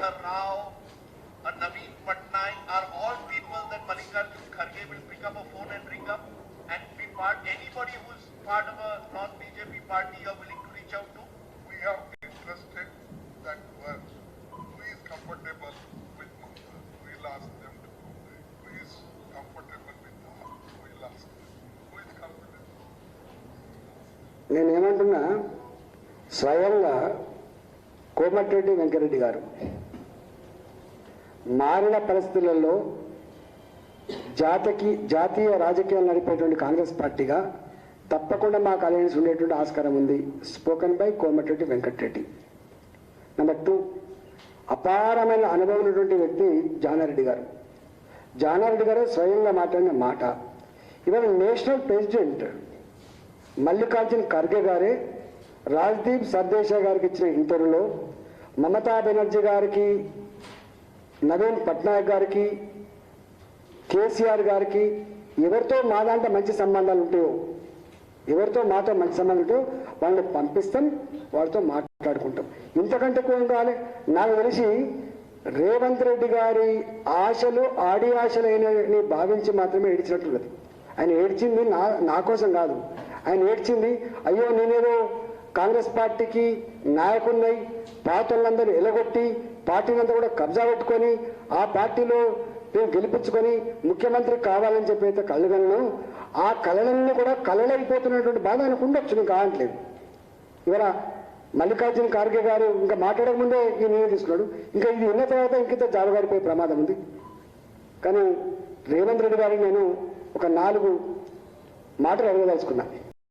Madhukar Rao, a Naveen Patnaik are all people that Mallikarjun Kharge will pick up a phone and ring up and be part, anybody who's part of a non-BJP party you're willing to reach out to? We have interested that were who is comfortable with Mamta. We'll ask them to go there. Who is comfortable with her? We'll ask them. Who is comfortable? నేనేమంటున్నా స్వయంగా కోమటిరెడ్డి వెంకరెడ్డి గారు మారిన పరిస్థితులలో జాతకి జాతీయ రాజకీయాలు నడిపేటువంటి కాంగ్రెస్ పార్టీగా తప్పకుండా మాకు అలయన్స్ ఉండేటువంటి ఆస్కారం ఉంది. Spoken by Komatireddy Venkatreddy. Number two అపారమైన అనుభవం ఉన్నటువంటి వ్యక్తి జానారెడ్డి గారు. జానారెడ్డి గారు స్వయంగా మాట్లాడిన మాట. ఇవాళ నేషనల్ ప్రెసిడెంట్ మల్లికార్జున్ ఖర్గే గారే రాజ్దీప్ సర్దేశా గారికి ఇచ్చిన ఇంటర్వ్యూలో మమతా బెనర్జీ గారికి నవీన్ పట్నాయక్ గారికి కేసీఆర్ గారికి ఎవరితో మా దాంట్లో మంచి సంబంధాలు ఉంటాయో ఎవరితో మాతో మంచి సంబంధాలు ఉంటాయో వాళ్ళని పంపిస్తాం వాళ్ళతో మాట్లాడుకుంటాం. ఇంతకంటే ఎక్కువ కావాలి? నాకు తెలిసి రేవంత్ రెడ్డి గారి ఆశలు ఆడి ఆశలు భావించి మాత్రమే ఏడ్చినట్టున్నది ఆయన ఏడ్చింది నా నా కోసం కాదు. ఆయన ఏడ్చింది అయ్యో నేనేదో కాంగ్రెస్ పార్టీకి నాయకున్నై పార్టీలందరూ ఎలగొట్టి పార్టీని అంతా కూడా కబ్జా పెట్టుకొని ఆ పార్టీలో నేను గెలిపించుకొని ముఖ్యమంత్రి కావాలని చెప్పి అయితే కళ్ళగలను ఆ కళలన్నీ కూడా కళలైపోతున్నటువంటి బాధ ఆయనకు ఉండొచ్చు నేను కావట్లేదు. ఇవాళ మల్లికార్జున ఖార్గే గారు ఇంకా మాట్లాడక ముందే ఈ నిర్ణయం తీసుకున్నాడు. ఇంకా ఇది విన్న తర్వాత ఇంకింత జాబగారిపోయే ప్రమాదం ఉంది. కానీ రేవంత్ రెడ్డి గారిని నేను ఒక నాలుగు మాటలు అడగదలుచుకున్నాను